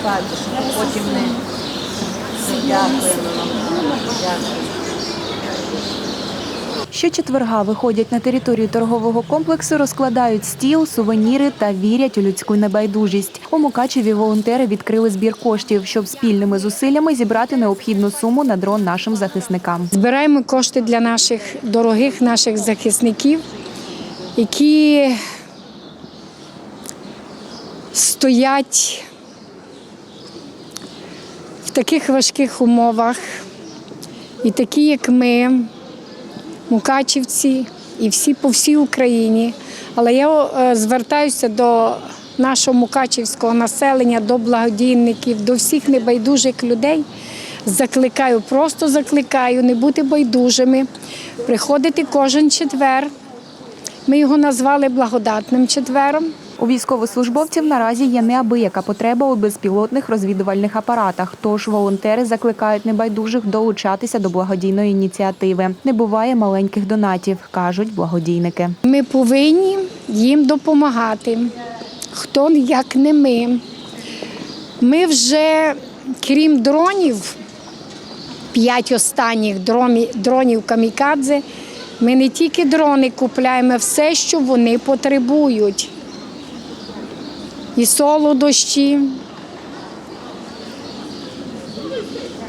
щоб потім не дякуємо вам. Дякую. Щочетверга виходять на територію торгового комплексу, розкладають стіл, сувеніри та вірять у людську небайдужість. У Мукачеві волонтери відкрили збір коштів, щоб спільними зусиллями зібрати необхідну суму на дрон нашим захисникам. Збираємо кошти для наших дорогих наших захисників, які стоять в таких важких умовах, і такі, як ми, мукачівці, і всі по всій Україні. Але я е, звертаюся до нашого мукачівського населення, до благодійників, до всіх небайдужих людей. Закликаю, просто закликаю не бути байдужими, приходити кожен четвер. Ми його назвали благодатним четвером. У військовослужбовців наразі є неабияка потреба у безпілотних розвідувальних апаратах. Тож волонтери закликають небайдужих долучатися до благодійної ініціативи. Не буває маленьких донатів, кажуть благодійники. Ми повинні їм допомагати. Хто як не ми. Ми вже, крім дронів, п'ять останніх дронів камікадзе, ми не тільки дрони купляємо, все, що вони потребують. І солодощі,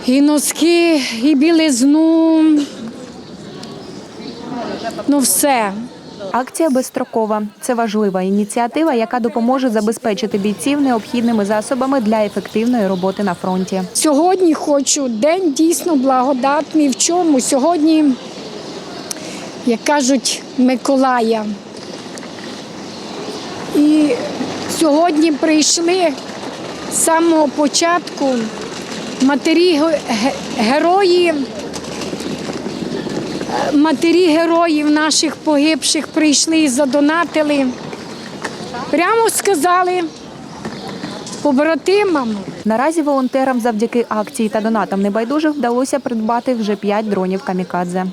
і носки, і білизну. Ну, все. Акція безстрокова. Це важлива ініціатива, яка допоможе забезпечити бійців необхідними засобами для ефективної роботи на фронті. Сьогодні хочу день дійсно благодатний. В чому? Сьогодні, як кажуть, Миколая. І сьогодні прийшли з самого початку матері ге- ге- герої. е, Матері героїв наших погибших прийшли і задонатили. Прямо сказали побратимам. Наразі волонтерам завдяки акції та донатам небайдужих вдалося придбати вже п'ять дронів камікадзе.